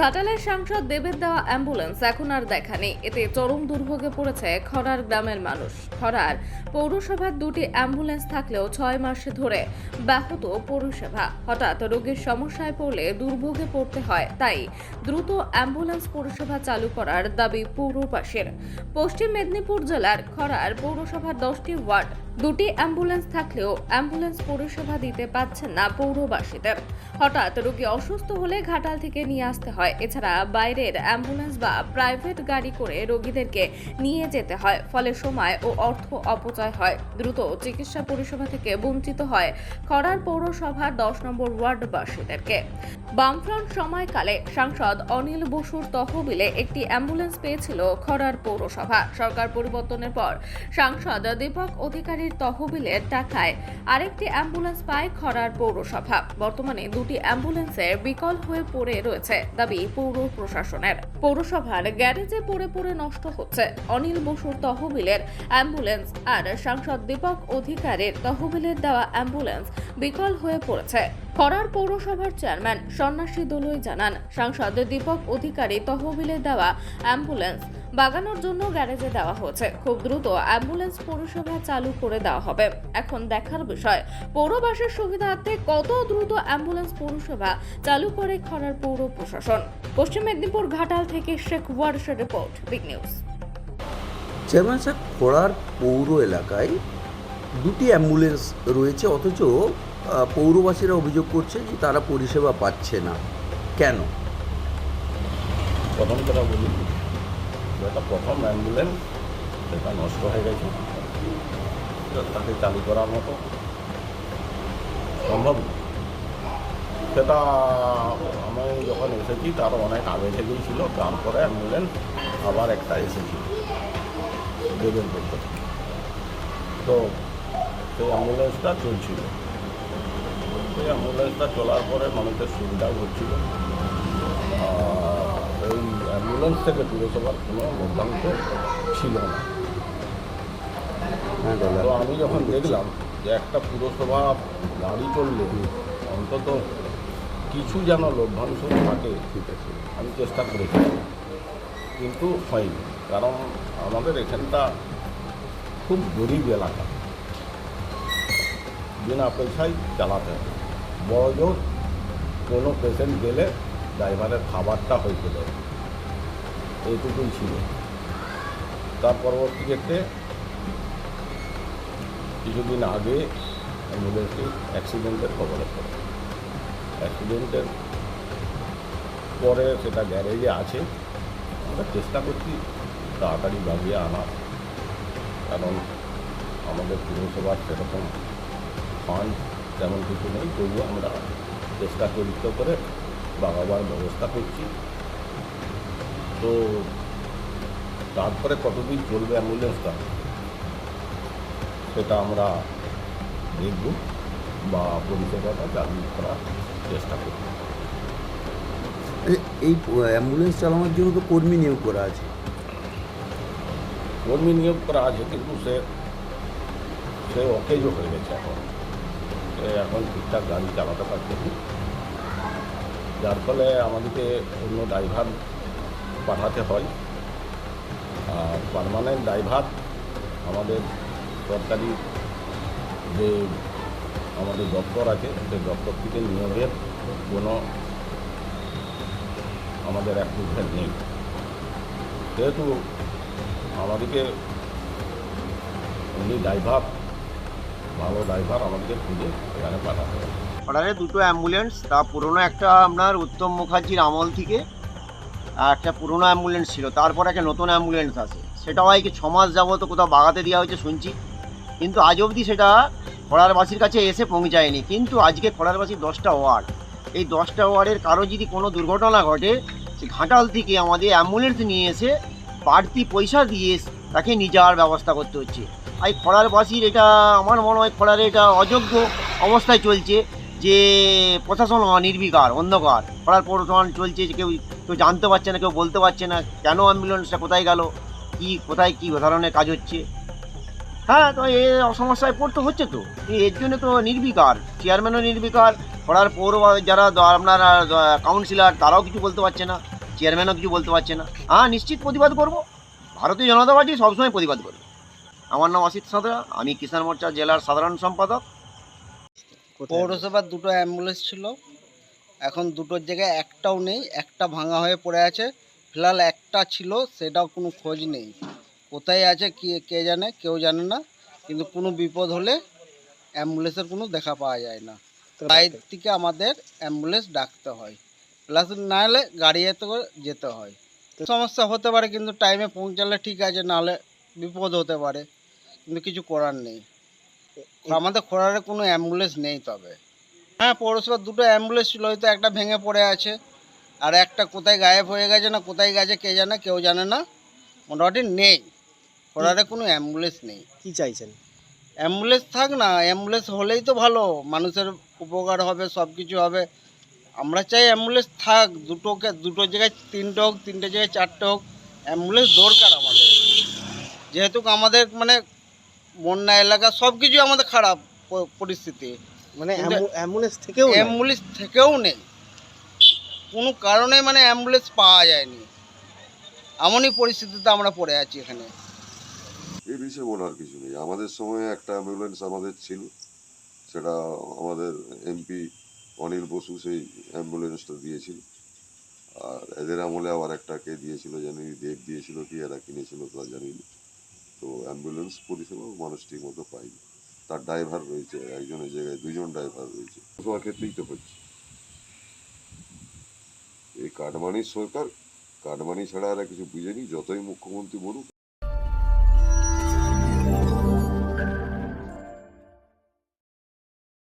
ঘাটালের সাংসদ দেবের দেওয়া অ্যাম্বুলেন্স এখন আর দেখা নেই। এতে চরম দুর্ভোগে পড়েছে খরার গ্রামের মানুষ। খরার পৌরসভার দুটি অ্যাম্বুলেন্স থাকলেও ছয় মাসে ধরে ব্যাহত পৌরসভা। হঠাৎ রোগীর সমস্যায় পড়লে দুর্ভোগে পড়তে হয়, তাই দ্রুত অ্যাম্বুলেন্স পরিষেবা চালু করার দাবি পৌরবাসীর পশ্চিম মেদিনীপুর জেলার খরার পৌরসভার দশটি ওয়ার্ড দুটি অ্যাম্বুলেন্স থাকলেও অ্যাম্বুলেন্স পরিষেবা দিতে পারছেন না পৌরবাসীদের হঠাৎ রোগী অসুস্থ হলে ঘাটাল থেকে নিয়ে আসতে হয়। এছাড়া বাইরের অ্যাম্বুলেন্স বা প্রাইভেট গাড়ি করে রোগীদেরকে নিয়ে যেতে হয়, ফলে সময় ও অর্থ অপচয় হয়। দ্রুত চিকিৎসা পরিষেবা থেকে বঞ্চিত হয় খরার পৌরসভার দশ নম্বর ওয়ার্ডবাসীদেরকে। বামফ্রন্ট সময়কালে সাংসদ অনিল বসুর তহবিলে একটি অ্যাম্বুলেন্স পেয়েছিল খরার পৌরসভা। সরকার পরিবর্তনের পর সাংসদ দীপক অধিকারীর তহবিলের টাকায় আরেকটি অ্যাম্বুলেন্স পায় খরার পৌরসভা। বর্তমানে দুটি অ্যাম্বুলেন্সের বিকল হয়ে পড়ে রয়েছে দাবি পৌর প্রশাসনের। পৌরসভার গ্যারেজে পড়ে পড়ে নষ্ট হচ্ছে। অনিল বসুর তহবিলের অ্যাম্বুলেন্স আর সাংসদ দীপক অধিকারীর তহবিলের দেওয়া অ্যাম্বুলেন্স বিকল হয়ে পড়েছে। খরার পৌরসভার চেয়ারম্যান সন্ন্যাসী দলুই জানান, সাংসদ দীপক অধিকারী তহবিলে দেওয়া অ্যাম্বুলেন্স বাগানোর জন্য গ্যারেজে দেওয়া হয়েছে। খুব দ্রুত অ্যাম্বুলেন্স পরিষেবা চালু করে দেওয়া হবে। এখন দেখার বিষয় পৌরবাসীর সুবিধার্থে কত দ্রুত অ্যাম্বুলেন্স পরিষেবা চালু করে খরার পৌর প্রশাসন? পশ্চিম মেদিনীপুর ঘাটাল থেকে শেখ ওয়ার্সের রিপোর্ট বিগ নিউজ। চেয়ারম্যান সাহেব খোড়ার পৌর এলাকায় দুটি অ্যাম্বুলেন্স রয়েছে অথচ পৌরবাসীরা অভিযোগ করছে যে তারা পরিষেবা পাচ্ছে না। কেন? প্রথম কথা বলি যেটা প্রথম অ্যাম্বুলেন্স সেটা নষ্ট হয়ে গেছে তাকে চালু করার মতো সম্ভব। সেটা আমি যখন এসেছি তার অনেক আগে থেকেই ছিল তারপরে অ্যাম্বুলেন্স আবার একটা এসেছিল পক্ষ থেকে তো সেই অ্যাম্বুলেন্সটা চলছিল সেই অ্যাম্বুলেন্সটা চলার পরে মানুষের সুবিধাও হচ্ছিল এই অ্যাম্বুলেন্স থেকে পুরসভার কোনো লভ্যাংশ ছিল না। হ্যাঁ তো আমি যখন দেখলাম যে একটা পুরসভা গাড়ি চললে অন্তত কিছু যেন লভ্যাংশ থাকে ঠিক আছে। আমি চেষ্টা করেছিলাম কিন্তু হয়নি কারণ আমাদের এখানটা খুব গরিব এলাকা। বিনা পয়সায় চালাতে হয় বড় জোর কোনো পেশেন্ট গেলে ড্রাইভারের খাবারটা হইতে দেয় এইটুকুই ছিল। তার পরবর্তী ক্ষেত্রে কিছুদিন আগে অ্যাম্বুলেন্সটি অ্যাক্সিডেন্টের খবরে পড়ে অ্যাক্সিডেন্টের পরে সেটা গ্যারেজে আছে। আমরা চেষ্টা করছি তাড়াতাড়ি বাগিয়ে আনার কারণ আমাদের পুরসভার সেরকম ফান্ড তেমন কিছু নেই। তবুও আমরা চেষ্টা করিত করে বাগাবার ব্যবস্থা করছি। তো তারপরে কতদিন চলবে অ্যাম্বুলেন্সটা সেটা আমরা দেখব বা পরিষেবাটা চালু করার চেষ্টা করব। এই অ্যাম্বুলেন্স চালানোর জন্য তো কর্মী নিয়োগ করা আছে। কর্মী নিয়োগ করা আছে কিন্তু সে সে অকেজো হয়ে গেছে এখন। সে এখন ঠিকঠাক গাড়ি চালাতে পারছে না। যার ফলে আমাদেরকে অন্য ড্রাইভার পাঠাতে হয়। আর পার্মানেন্ট ড্রাইভার আমাদের সরকারি যে আমাদের দপ্তর আছে, সেই দপ্তর থেকে নিয়োগের কোনো আমাদের অ্যাপ্রুভেল নেই। যেহেতু আমাদেরকে উনি ড্রাইভার ভালো ড্রাইভার আমাদেরকে খুঁজে এখানে পাঠাতে হবে। অর্ডারে দুটো অ্যাম্বুলেন্স, তা পুরনো একটা আপনার উত্তম মুখার্জির আমল থেকে একটা পুরনো অ্যাম্বুলেন্স ছিল, তারপর একটা নতুন অ্যাম্বুলেন্স আছে সেটাও হয় কি ছ মাস যাবত কোথাও বাগাতে দেওয়া হয়েছে শুনছি। কিন্তু আজ অবধি সেটা খড়ারবাসীর কাছে এসে পৌঁছায়নি। কিন্তু আজকে খড়ারবাসীর দশটা ওয়ার্ড। এই দশটা ওয়ার্ডের কারও যদি কোনো দুর্ঘটনা ঘটে, সে ঘাটাল থেকে আমাদের অ্যাম্বুলেন্স নিয়ে এসে বাড়তি পয়সা দিয়ে তাকে নিয়ে যাওয়ার ব্যবস্থা করতে হচ্ছে। আর খড়ারবাসীর এটা, আমার মনে হয় খড়ারে এটা অযোগ্য অবস্থায় চলছে যে প্রশাসন নির্বিকার অন্ধকার। খরার পৌরসভা চলছে যে কেউ কেউ জানতে পারছে না, কেউ বলতে পারছে না, কেন অ্যাম্বুলেন্সটা কোথায় গেল, কি, কোথায় কী ধরনের কাজ হচ্ছে? হ্যাঁ তো এ সমস্যায় পড়তে হচ্ছে তো। এর জন্য তো নির্বিকার চেয়ারম্যানও নির্বিকার খোড়ার পৌর যারা আপনার কাউন্সিলর তারাও কিছু বলতে পারছে না চেয়ারম্যানও কিছু বলতে পারছে না। হ্যাঁ নিশ্চিত প্রতিবাদ করব। ভারতীয় জনতা পার্টি সবসময় প্রতিবাদ করবে। আমার নাম অসিত সাঁতরা, আমি কিষাণ মোর্চা জেলার সাধারণ সম্পাদক। পৌরসভার দুটো অ্যাম্বুলেন্স ছিল। এখন দুটোর জায়গায় একটাও নেই একটা ভাঙা হয়ে পড়ে আছে। ফিলহাল একটা ছিল সেটাও কোনো খোঁজ নেই। কোথায় আছে কি কে জানে কেউ জানে না। কিন্তু কোনো বিপদ হলে অ্যাম্বুলেন্সের কোনো দেখা পাওয়া যায় না। বাইর থেকে আমাদের অ্যাম্বুলেন্স ডাকতে হয়। প্লাস না হলে গাড়ি এতে করে যেতে হয়। সমস্যা হতে পারে কিন্তু টাইমে পৌঁছালে ঠিক আছে নাহলে বিপদ হতে পারে। কিন্তু কিছু করার নেই। আমাদের খোড়ারে কোনো অ্যাম্বুলেন্স নেই তবে। হ্যাঁ পৌরসভার দুটো অ্যাম্বুলেন্স ছিল হয়তো একটা ভেঙে পড়ে আছে। আর একটা কোথায় গায়েব হয়ে গেছে না কোথায় গেছে কে জানে কেউ জানে না। মোটামুটি নেই। খোড়ারে কোনো অ্যাম্বুলেন্স নেই। কি চাইছেন? অ্যাম্বুলেন্স থাক না অ্যাম্বুলেন্স হলেই তো ভালো। মানুষের উপকার হবে সব কিছু হবে। আমরা চাই অ্যাম্বুলেন্স থাক দুটোকে দুটো জায়গায় তিনটে হোক তিনটে জায়গায় চারটে হোক অ্যাম্বুলেন্স দরকার আমাদের। যেহেতু আমাদের মানে বন্যা এলাকা সব কিছু আমাদের খারাপ পরিস্থিতি। মানে অ্যাম্বুলেন্স থেকেও অ্যাম্বুলেন্স থেকেও নেই। কোনো কারণে মানে অ্যাম্বুলেন্স পাওয়া যায়নি। এমনই পরিস্থিতিতে আমরা পড়ে আছি এখানে। এই বিষয়ে বলার কিছু নেই। আমাদের সময় একটা অ্যাম্বুলেন্স আমাদের ছিল। সেটা আমাদের এমপি অনিল বসু সেই অ্যাম্বুলেন্সটা দিয়েছিল। আর এদের আমলে আবার একটা কে দিয়েছিল জানি দেব দিয়েছিল কি এরা কিনেছিল তা জানি না তো অ্যাম্বুলেন্স পরিষেবা মানুষ ঠিক মতো পায়নি। তার ড্রাইভার রয়েছে একজনের জায়গায়, দুজন ড্রাইভার রয়েছে। সবার ক্ষেত্রেই তো হচ্ছে। এই কাটমানির সরকার, কাটমানি ছাড়া আর কিছু বুঝেনি, যতই মুখ্যমন্ত্রী বলুক